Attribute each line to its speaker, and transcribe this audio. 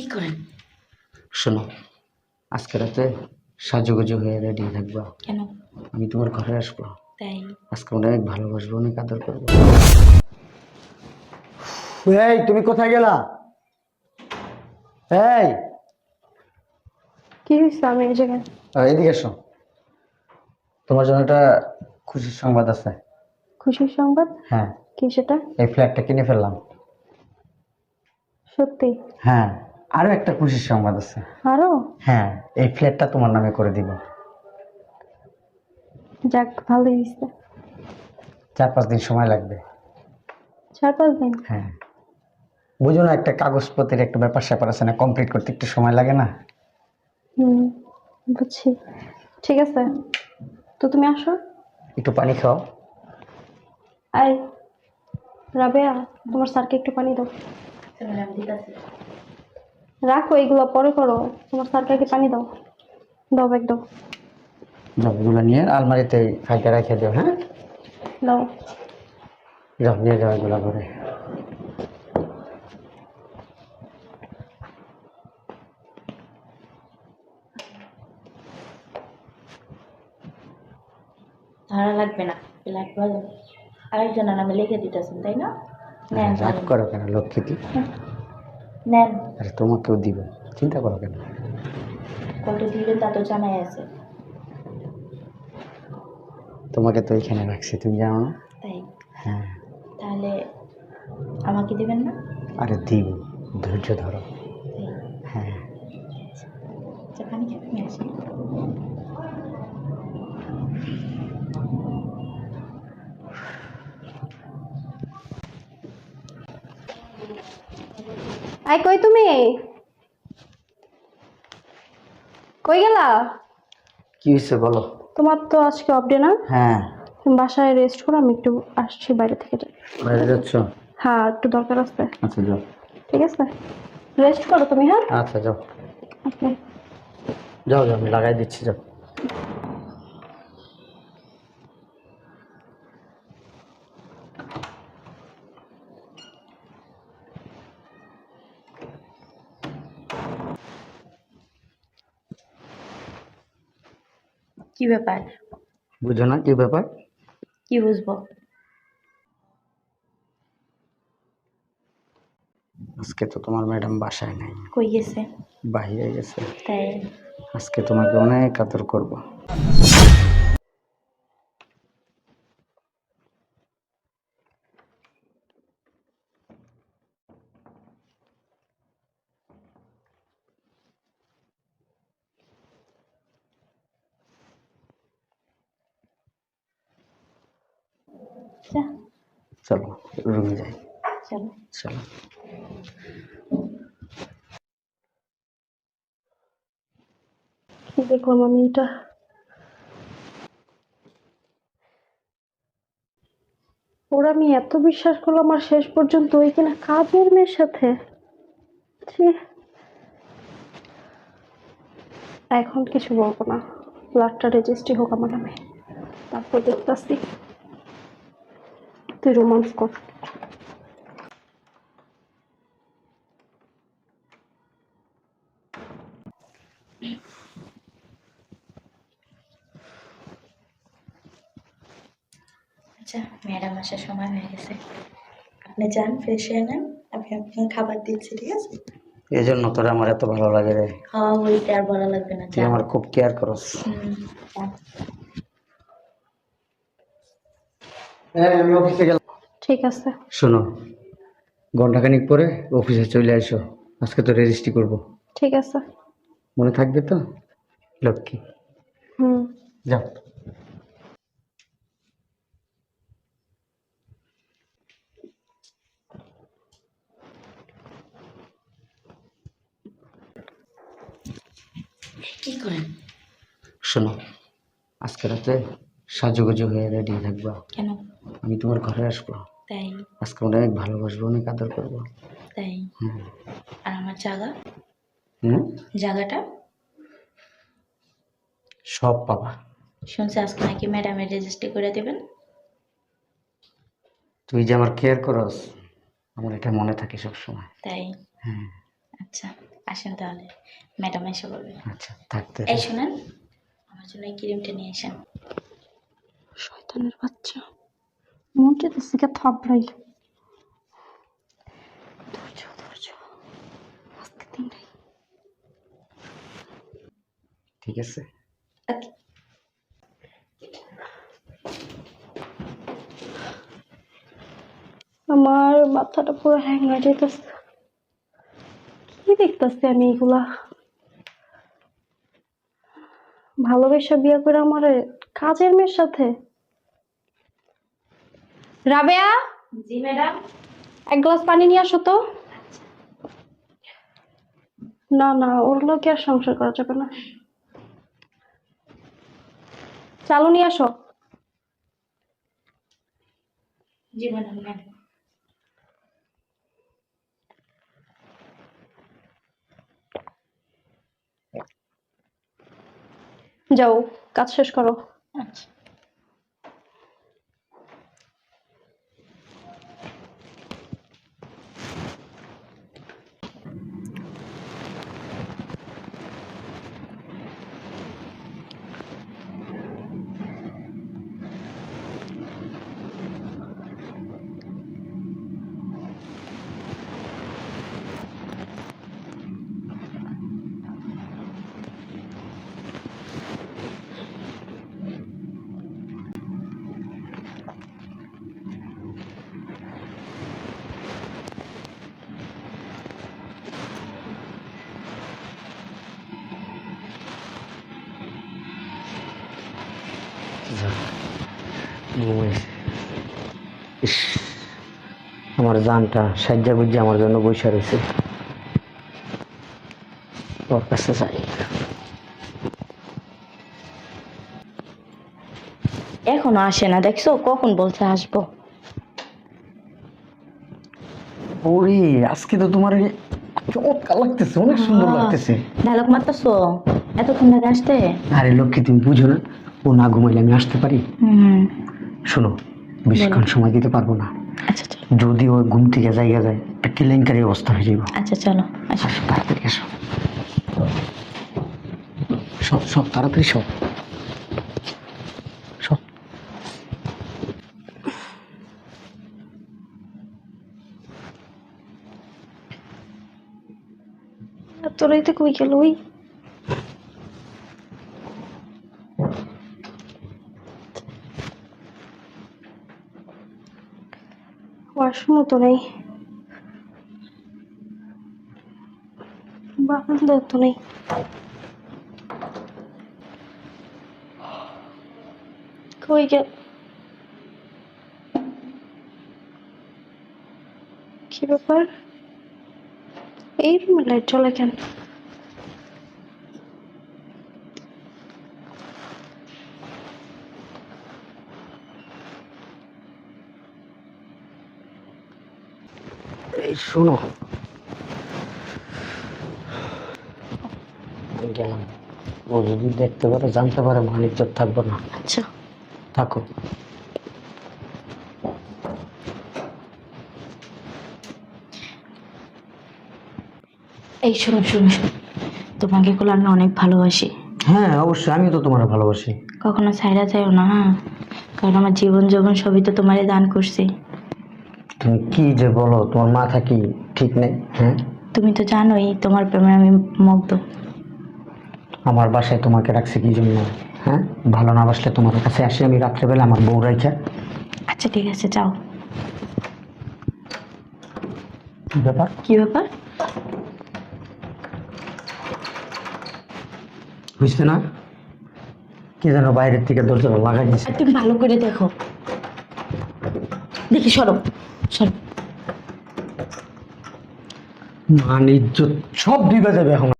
Speaker 1: কি করেন?
Speaker 2: শোনো আজকে রাতে সাজুগুজু হয়ে রেডি থাকবা।
Speaker 1: কেন?
Speaker 2: আমি তোমার ঘরে আসব।
Speaker 1: তাই?
Speaker 2: আজকে অনেক ভালোবাসবো অনেক আদর করব। এই তুমি কোথায় গেলা? এই!
Speaker 3: কি হয়েছে আমি এই জায়গায়।
Speaker 2: আহ, এদিকে এসো। তোমার জন্য একটা খুশির সংবাদ আছে।
Speaker 3: খুশির সংবাদ?
Speaker 2: হ্যাঁ।
Speaker 3: কি সেটা?
Speaker 2: এই ফ্ল্যাটটা কিনে ফেললাম।
Speaker 3: সত্যি?
Speaker 2: হ্যাঁ। আরও একটা খুশির সংবাদ আছে।
Speaker 3: আরও?
Speaker 2: হ্যাঁ এই ফ্ল্যাটটা তোমার নামে করে দিব।
Speaker 3: যাক ভালোই হয়েছে।
Speaker 2: চার পাঁচ দিন সময় লাগবে।
Speaker 3: চার পাঁচ দিন?
Speaker 2: হ্যাঁ। বুঝো না একটা কাগজপত্রের একটা ব্যাপার স্যাপার আছে না কমপ্লিট করতে একটু সময় লাগে না?
Speaker 3: হুম বুঝছি। ঠিক আছে। তো তুমি আসো।
Speaker 2: একটু পানি খাও।
Speaker 3: আই রাবেয়া তোমার স্যারকে একটু পানি দাও।
Speaker 1: দিতেছে
Speaker 3: রাখো এগুলো পরে করো। তোমার স্যারকে পানি দাও। দাও ব্যাগ দাও।
Speaker 2: যাও এগুলো নিয়ে আলমারিতে এই রেখে দিও হ্যাঁ?
Speaker 3: দাও।
Speaker 2: যাও নিয়ে যাও এগুলো ঘরে
Speaker 1: ধরা লাগবে না ভালো। আরেকজনের নামে লিখে দিতেছেন তাই না? নেন
Speaker 2: রাগ করো কেন লক্ষ্মীটি
Speaker 1: নেন।
Speaker 2: আরে তোমাকেও দিব। চিন্তা করো কেন?
Speaker 1: কত দিবেন তা তো জানাই আছে।
Speaker 2: তোমাকে তো এখানে রাখছি তুমি জানো না?
Speaker 1: তাই?
Speaker 2: হ্যাঁ।
Speaker 1: তাহলে আমাকে দিবেন না?
Speaker 2: আরে দিব ধৈর্য ধরো। হ্যাঁ।
Speaker 1: আচ্ছা পানি খেয়ে আসি।
Speaker 3: আই কই তুমি? কই গেলা?
Speaker 2: কি হয়েছে বলো?
Speaker 3: তোমার তো আজকে অফ ডে না?
Speaker 2: হ্যাঁ।
Speaker 3: তুমি বাসায় রেস্ট করো আমি একটু আসছি বাইরে থেকে
Speaker 2: বাইরে যাচ্ছ?
Speaker 3: হ্যাঁ একটু দরকার আছে।
Speaker 2: আচ্ছা যাও।
Speaker 3: ঠিক আছে? রেস্ট করো তুমি হ্যাঁ?
Speaker 2: আচ্ছা যাও। যাও যাও আমি লাগাই দিচ্ছি যাও।
Speaker 1: কি ব্যাপার?
Speaker 2: বুঝো না কি ব্যাপার?
Speaker 1: কি বুঝব?
Speaker 2: আজকে তো তোমার ম্যাডাম বাসায় নাই।
Speaker 1: কই গেছে?
Speaker 2: বাহিরে গেছে।
Speaker 1: তাই।
Speaker 2: আজকে তোমাকে অনেক আদর করব। চলো রুমে যাই।
Speaker 1: চলো।
Speaker 3: দেখলাম আমি এটা? ওরা আমি এত বিশ্বাস করলাম আর শেষ পর্যন্ত ওই কিনা কাজের মেয়ের সাথে। এখন কিছু বলব না। ফ্ল্যাটটা রেজিস্ট্রি হোক আমার নামে। তারপর দেখতেছি। তুই রোমান্স কর।
Speaker 1: আচ্ছা ম্যাডাম আসার সময় হয়ে গেছে। আপনি যান ফ্রেশ হয়ে নেন। আমি আপনার খাবার দিচ্ছি ঠিক আছে?
Speaker 2: এই জন্য তোর আমার এত ভালো লাগে রে।
Speaker 1: খাওয়া ওইটা আর বলা লাগবে না।
Speaker 2: তুই আমার খুব কেয়ার করস
Speaker 1: হুম, যান।
Speaker 2: হ্যাঁ আমি অফিসে গেলাম।
Speaker 3: ঠিক আছে।
Speaker 2: শোনো ঘন্টাখানিক পরে অফিসে চলে আসো আজকে তো রেজিস্ট্রি করব।
Speaker 3: ঠিক আছে।
Speaker 2: মনে থাকবে তো? লক্ষ্মী।
Speaker 3: হুম।
Speaker 2: যাও।
Speaker 1: কি করেন?
Speaker 2: শোনো আজকে রাতে সাজুগুজু হয়ে রেডি থাকবা।
Speaker 1: কেন?
Speaker 2: আমি তোমার ঘরে আসব।
Speaker 1: তাই।
Speaker 2: আজকে অনেক ভালোবাসবো অনেক আদর করব।
Speaker 1: তাই।
Speaker 2: হুম।
Speaker 1: আর আমার জায়গা
Speaker 2: হুম?
Speaker 1: জায়গাটা
Speaker 2: সব পাবা।
Speaker 1: শুনছি আজকে নাকি ম্যাডামের রেজিস্ট্রি করে দেবেন।
Speaker 2: তুই যে আমার কেয়ার করস আমার এটা মনে থাকে সবসময়।
Speaker 1: তাই?
Speaker 2: হ্যাঁ
Speaker 1: আচ্ছা আসেন তাহলে। ম্যাডাম এসে বলবে
Speaker 2: আচ্ছা থাকতে।
Speaker 1: এই শোনেন আমার জন্য এই ক্রিমটা নিয়ে আসেন।
Speaker 3: শয়তানের বাচ্চা। মন চেতেছে কে থাপড়াই ধৈর্য ধৈর্য আজকে দিনটাই
Speaker 2: ঠিক আছে
Speaker 3: আমার মাথাটা পুরো হ্যাং হয়ে যেতেছে কি দেখতেছি আমি এগুলা ভালোবেসে বিয়ে করে আমার কাজের মেয়ের সাথে রাবেয়া?
Speaker 1: জি ম্যাডাম।
Speaker 3: এক গ্লাস পানি নিয়ে আসো তো। না না ওর লোকে আর সংসার করা যাবে না। চালু নিয়ে আসো।
Speaker 1: জি ম্যাডাম ম্যাডাম।
Speaker 3: যাও কাজ শেষ করো।
Speaker 2: ইস আমার জানটা সাজ্জা গুজ্জা আমার জন্য বসে রয়েছে। ওর কাছে যাই।
Speaker 1: এখনও আসে না দেখছ? কখন বলছে আসব?
Speaker 2: ওরে আজকে তো তোমার চমৎকার লাগতেছে অনেক সুন্দর। লাগতেছে।
Speaker 1: ডায়লগ মারতেছো? এতক্ষণ ধরে আসতে?
Speaker 2: আরে লক্ষ্মী তুমি বুঝো না ও না ঘুমাইলে আমি আসতে পারি?
Speaker 1: হুম।
Speaker 2: শোনো বেশিক্ষণ সময় দিতে পারব না।
Speaker 1: আচ্ছা চলো।
Speaker 2: যদি ও ঘুম থেকে জায়গা যায় একটা কেলেঙ্কারি অবস্থা হয়ে যাব
Speaker 1: আচ্ছা চলো আসো।
Speaker 2: আসো তাড়াতাড়ি আসো। সব সব তাড়াতাড়ি সব। সব।
Speaker 3: তোর এইতে কই গেল ওই? ওয়াশরুম তো নেই। বারান্দা তো নেই। কই গেল কি ব্যাপার? এই রুমে লাইট জ্বলে কেন?
Speaker 2: এই শোনো। আমি গেলাম ও যদি দেখতে পারে জানতে পারে থাকব না।
Speaker 1: আচ্ছা।
Speaker 2: থাকো।
Speaker 1: এই শোনো শোনো শোনো। তোমাকে এগুলো আমি অনেক ভালোবাসি।
Speaker 2: হ্যাঁ অবশ্যই আমি তো তোমার ভালোবাসি।
Speaker 1: কখনো ছাইরা যাও না হ্যাঁ? কারণ আমার জীবন যৌবন সবই তো তোমারে দান করছি।
Speaker 2: তুমি কি যে বলো তোমার মাথা কি ঠিক নেই? হ্যাঁ?
Speaker 1: তুমি তো জানোই তোমার প্রেমে আমি মুগ্ধ।
Speaker 2: আমার বাসায় তোমাকে রাখছে কি জন্য? হ্যাঁ? ভালো না বাসলে তোমার কাছে আসি আমি রাত্রেবেলা আমার বউ রাইখা।
Speaker 1: আচ্ছা ঠিক আছে যাও।
Speaker 2: কি ব্যাপার?
Speaker 1: কি ব্যাপার?
Speaker 2: বুঝতে না? কে যেন বাইরের থেকে দরজা লাগাই দিছে।
Speaker 1: তুমি ভালো করে দেখো। দেখি সরো সরো।
Speaker 2: মান ইজ্জত সব দিবে যাবে এখন।